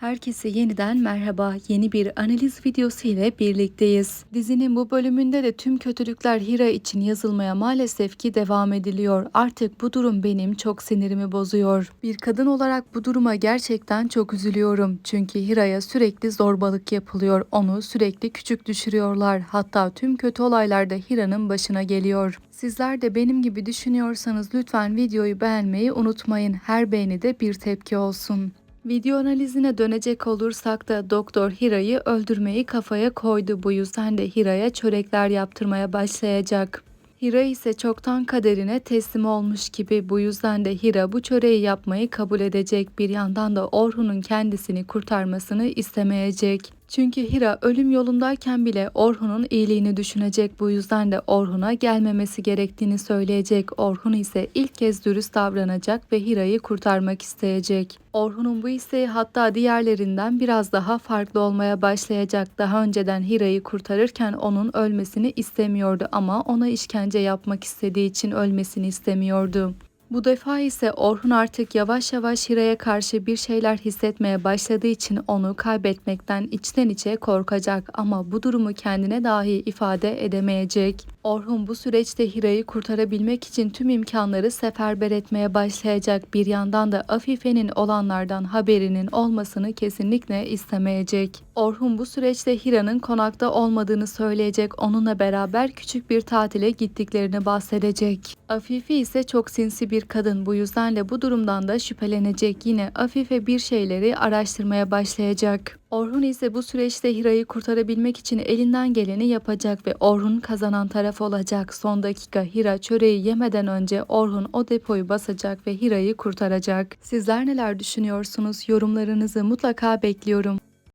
Herkese yeniden merhaba. Yeni bir analiz videosu ile birlikteyiz. Dizinin bu bölümünde de tüm kötülükler Hira için yazılmaya maalesef ki devam ediliyor. Artık bu durum benim çok sinirimi bozuyor. Bir kadın olarak bu duruma gerçekten çok üzülüyorum. Çünkü Hira'ya sürekli zorbalık yapılıyor. Onu sürekli küçük düşürüyorlar. Hatta tüm kötü olaylar da Hira'nın başına geliyor. Sizler de benim gibi düşünüyorsanız lütfen videoyu beğenmeyi unutmayın. Her beğeni de bir tepki olsun. Video analizine dönecek olursak da Doktor Hira'yı öldürmeyi kafaya koydu. Bu yüzden de Hira'ya çörekler yaptırmaya başlayacak. Hira ise çoktan kaderine teslim olmuş gibi bu yüzden de Hira bu çöreği yapmayı kabul edecek. Bir yandan da Orhun'un kendisini kurtarmasını istemeyecek. Çünkü Hira ölüm yolundayken bile Orhun'un iyiliğini düşünecek. Bu yüzden de Orhun'a gelmemesi gerektiğini söyleyecek. Orhun ise ilk kez dürüst davranacak ve Hira'yı kurtarmak isteyecek. Orhun'un bu isteği hatta diğerlerinden biraz daha farklı olmaya başlayacak. Daha önceden Hira'yı kurtarırken onun ölmesini istemiyordu ama ona işkence yapmak istediği için ölmesini istemiyordu. Bu defa ise Orhun artık yavaş yavaş Hira'ya karşı bir şeyler hissetmeye başladığı için onu kaybetmekten içten içe korkacak ama bu durumu kendine dahi ifade edemeyecek. Orhun bu süreçte Hira'yı kurtarabilmek için tüm imkanları seferber etmeye başlayacak. Bir yandan da Afife'nin olanlardan haberinin olmasını kesinlikle istemeyecek. Orhun bu süreçte Hira'nın konakta olmadığını söyleyecek. Onunla beraber küçük bir tatile gittiklerini bahsedecek. Afife ise çok sinsi bir kadın. Bu yüzden de bu durumdan da şüphelenecek. Yine Afife bir şeyleri araştırmaya başlayacak. Orhun ise bu süreçte Hira'yı kurtarabilmek için elinden geleni yapacak ve Orhun kazanan taraf olacak. Son dakika Hira çöreği yemeden önce Orhun o depoyu basacak ve Hira'yı kurtaracak. Sizler neler düşünüyorsunuz? Yorumlarınızı mutlaka bekliyorum.